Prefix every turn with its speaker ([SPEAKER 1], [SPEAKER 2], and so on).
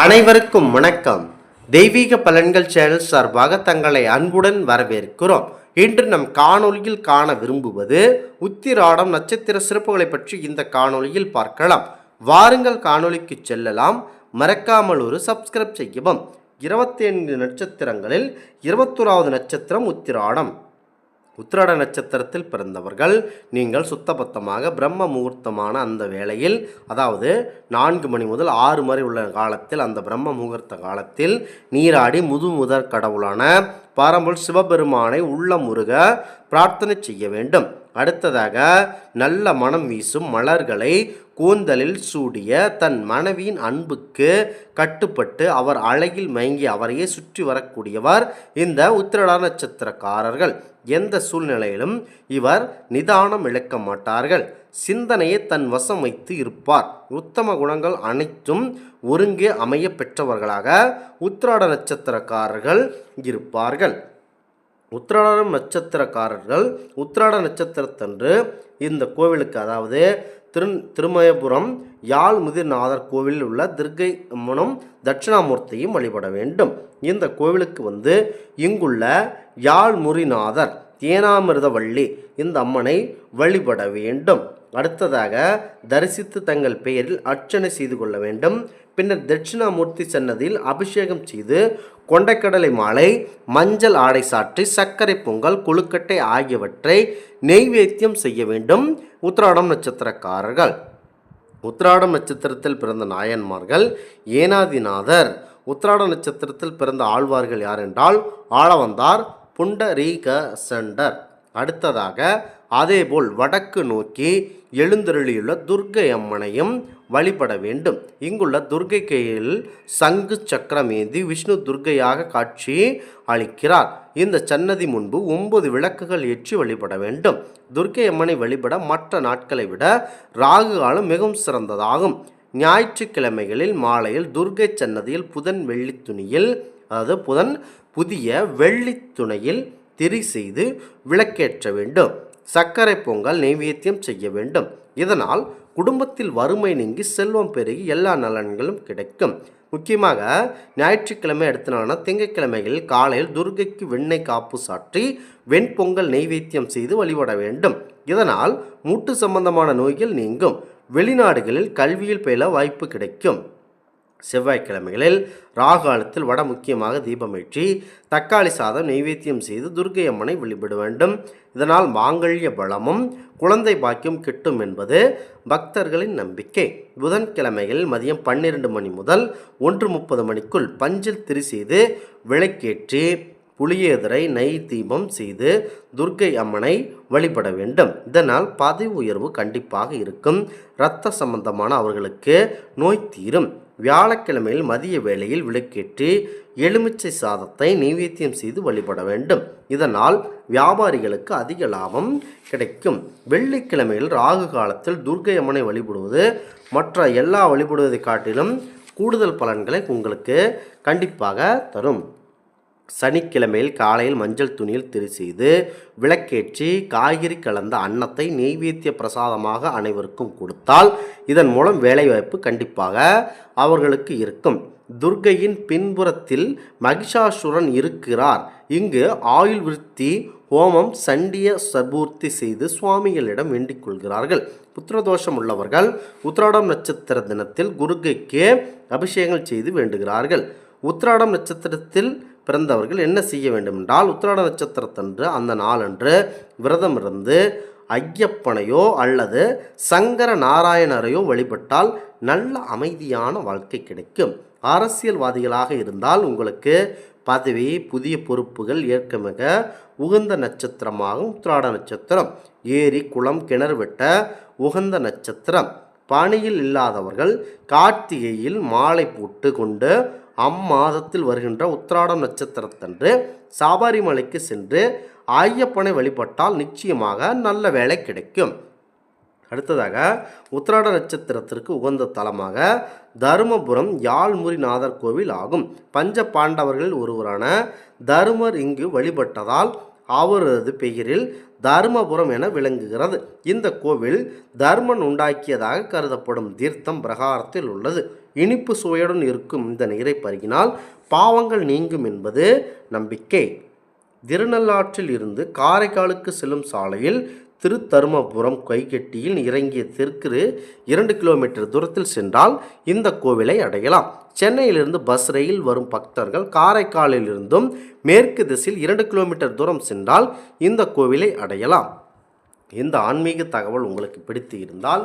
[SPEAKER 1] அனைவருக்கும் வணக்கம். தெய்வீக பலன்கள் சேனல் சார்பாக தங்களை அன்புடன் வரவேற்கிறோம். இன்று நம் காணொலியில் காண விரும்புவது உத்திராடம் நட்சத்திர சிறப்புகளை பற்றி இந்த காணொலியில் பார்க்கலாம். வாருங்கள் காணொலிக்கு செல்லலாம். மறக்காமல் ஒரு சப்ஸ்கிரைப் செய்யவும். இருபத்தி ஐந்து நட்சத்திரங்களில் இருபத்தோராவது நட்சத்திரம் உத்திராடம். உத்திராட நட்சத்திரத்தில் பிறந்தவர்கள். நீங்கள் சுத்தபத்தமாக பிரம்ம முகூர்த்தமான அந்த வேளையில் அதாவது நான்கு மணி முதல் ஆறு மணி உள்ள காலத்தில் அந்த பிரம்ம முகூர்த்த காலத்தில் நீராடி முது முதற் கடவுளான பாரம்பரிய சிவபெருமானை உள்ள முருக பிரார்த்தனை செய்ய வேண்டும். அடுத்ததாக நல்ல மனம் வீசும் மலர்களை கூந்தலில் சூடிய தன் மனைவியின் அன்புக்கு கட்டுப்பட்டு அவர் அழகில் மயங்கி அவரையே சுற்றி வரக்கூடியவர் இந்த உத்திரடா நட்சத்திரக்காரர்கள். எந்த சூழ்நிலையிலும் இவர் நிதானம் இழக்க மாட்டார்கள். சிந்தனையை தன் வசம் வைத்து இருப்பார். உத்தம குணங்கள் அனைத்தும் ஒருங்கே அமைய பெற்றவர்களாக உத்திராட நட்சத்திரக்காரர்கள் இருப்பார்கள். உத்திராடம் நட்சத்திரக்காரர்கள் உத்திராட நட்சத்திரத்தன்று இந்த கோவிலுக்கு அதாவது திரு திருமயபுரம் யாழ் முதிர்நாதர் கோவிலில் உள்ள துர்கை அம்மனும் தட்சிணாமூர்த்தியும் வழிபட வேண்டும். இந்த கோவிலுக்கு வந்து இங்குள்ள யாழ்முறிநாதர் தேனாமிர்தவள்ளி இந்த அம்மனை வழிபட வேண்டும். அடுத்ததாக தரிசித்து தங்கள் பெயரில் அர்ச்சனை செய்து கொள்ள வேண்டும். பின்னர் தட்சிணாமூர்த்தி சன்னதியில் அபிஷேகம் செய்து கொண்டைக்கடலை மாலை மஞ்சள் ஆடை சாற்றி சர்க்கரை பொங்கல் கொழுக்கட்டை ஆகியவற்றை நெய்வேத்தியம் செய்ய வேண்டும். உத்திராடம் நட்சத்திரக்காரர்கள். உத்திராடம் நட்சத்திரத்தில் பிறந்த நாயன்மார்கள் ஏனாதிநாதர். உத்திராட நட்சத்திரத்தில் பிறந்த ஆழ்வார்கள் யார் என்றால் ஆளவந்தார் புண்டரீக சண்டர் அடுத்ததாக அதேபோல் வடக்கு நோக்கி எழுந்தருளியுள்ள துர்க்கை அம்மனையும் வழிபட வேண்டும். இங்குள்ள துர்க்கை கையில் சங்கு சக்கரமேந்தி விஷ்ணு துர்க்கையாக காட்சி அளிக்கிறார். இந்த சன்னதி முன்பு ஒன்பது விளக்குகள் ஏற்றி வழிபட வேண்டும். துர்க்கை அம்மனை வழிபட மற்ற நாட்களை விட ராகு காலம் மிகவும் சிறந்ததாகும். ஞாயிற்றுக்கிழமைகளில் மாலையில் துர்க்கை சன்னதியில் புதன் வெள்ளி துணியில் அதாவது புதன் புதிய வெள்ளி துணையில் திரி செய்து விளக்கேற்ற வேண்டும். சர்க்கரை பொங்கல் நைவேத்தியம் செய்ய வேண்டும். இதனால் குடும்பத்தில் வறுமை நீங்கி செல்வம் பெருகி எல்லா நலன்களும் கிடைக்கும். முக்கியமாக ஞாயிற்றுக்கிழமை எடுத்தனான திங்கட்கிழமைகளில் காலையில் துர்கைக்கு வெண்ணெய் காப்பு சாற்றி வெண்பொங்கல் நெய்வேத்தியம் செய்து வழிபட வேண்டும். இதனால் மூட்டு சம்பந்தமான நோய்கள் நீங்கும். வெளிநாடுகளில் கல்வியில் பயில வாய்ப்பு கிடைக்கும். செவ்வாய்க்கிழமைகளில் ராகாலத்தில் வட முக்கியமாக தீபமேற்றி தக்காளி சாதம் நைவேத்தியம் செய்து துர்க்கை அம்மனை வழிபட வேண்டும். இதனால் மாங்கல்ய பலமும் குழந்தை பாக்கியம் கிட்டும் என்பது பக்தர்களின் நம்பிக்கை. புதன்கிழமைகளில் மதியம் பன்னிரண்டு மணி முதல் ஒன்று முப்பது மணிக்குள் பஞ்சில் திரி செய்து விளக்கேற்றி புளியேதரை நெய் தீபம் செய்து துர்க்கை அம்மனை வழிபட வேண்டும். இதனால் பதவி உயர்வு கண்டிப்பாக இருக்கும். இரத்த சம்பந்தமான அவர்களுக்கு நோய் தீரும். வியாழக்கிழமையில் மதிய வேளையில் விளக்கேற்றி எலுமிச்சை சாதத்தை நைவேத்தியம் செய்து வழிபட வேண்டும். இதனால் வியாபாரிகளுக்கு அதிக லாபம் கிடைக்கும். வெள்ளிக்கிழமையில் ராகு காலத்தில் துர்க்கை அம்மனை வழிபடுவது மற்ற எல்லா வழிபடுவதை காட்டிலும் கூடுதல் பலன்களை உங்களுக்கு கண்டிப்பாக தரும். சனிக்கிழமையில் காலையில் மஞ்சள் துணியில் திரி செய்து விளக்கேற்றி காய்கறி கலந்த அன்னத்தை நெய்வேத்திய பிரசாதமாக அனைவருக்கும் கொடுத்தால் இதன் மூலம் வேலைவாய்ப்பு கண்டிப்பாக அவர்களுக்கு இருக்கும். துர்கையின் பின்புறத்தில் மகிஷாசுரன் இருக்கிறார். இங்கு ஆயுள் விருத்தி ஹோமம் சண்டிய சபூர்த்தி செய்து சுவாமிகளிடம் வேண்டிக் கொள்கிறார்கள். புத்திரதோஷம் உள்ளவர்கள் உத்திராடம் நட்சத்திர தினத்தில் குருகைக்கு அபிஷேகங்கள் செய்து வேண்டுகிறார்கள். உத்திராடம் நட்சத்திரத்தில் பிறந்தவர்கள் என்ன செய்ய வேண்டும் என்றால் உத்திராட நட்சத்திரத்தன்று அந்த நாளன்று விரதம் இருந்து ஐயப்பனையோ அல்லது சங்கர நாராயணரையோ வழிபட்டால் நல்ல அமைதியான வாழ்க்கை கிடைக்கும். அரசியல்வாதிகளாக இருந்தால் உங்களுக்கு பதவி புதிய பொறுப்புகள் ஏற்க மிக உகந்த நட்சத்திரமாகும். உத்திராட நட்சத்திரம் ஏரி குளம் கிணறு வெட்ட உகந்த நட்சத்திரம். பணியில் இல்லாதவர்கள் கார்த்திகையில் மாலை போட்டு கொண்டு அம்மாதத்தில் வருகின்ற உத்திராடம் நட்சத்திரத்தன்று சாபாரிமலைக்கு சென்று ஐயப்பனை வழிபட்டால் நிச்சயமாக நல்ல வேலை கிடைக்கும். அடுத்ததாக உத்திராட நட்சத்திரத்திற்கு உகந்த தலமாக தருமபுரம் யாழ்முறிநாதர் கோவில் ஆகும். பஞ்ச பாண்டவர்களில் ஒருவரான தருமர் இங்கு வழிபட்டதால் அவரது பெயரில் தருமபுரம் என விளங்குகிறது. இந்த கோவில் தர்மன் உண்டாக்கியதாக கருதப்படும் தீர்த்தம் பிரகாரத்தில் உள்ளது. இனிப்பு சுவையுடன் இருக்கும் இந்த நீரை பருகினால் பாவங்கள் நீங்கும் என்பது நம்பிக்கை. திருநள்ளாற்றில் இருந்து காரைக்காலுக்கு செல்லும் சாலையில் திருத்தருமபுரம் கைகெட்டியில் இறங்கிய தெற்கு இரண்டு கிலோமீட்டர் தூரத்தில் சென்றால் இந்த கோவிலை அடையலாம். சென்னையிலிருந்து பஸ் ரயில் வரும் பக்தர்கள் காரைக்காலிலிருந்தும் மேற்கு திசையில் இரண்டு கிலோமீட்டர் தூரம் சென்றால் இந்த கோவிலை அடையலாம். இந்த ஆன்மீக தகவல் உங்களுக்கு பிடித்து இருந்தால்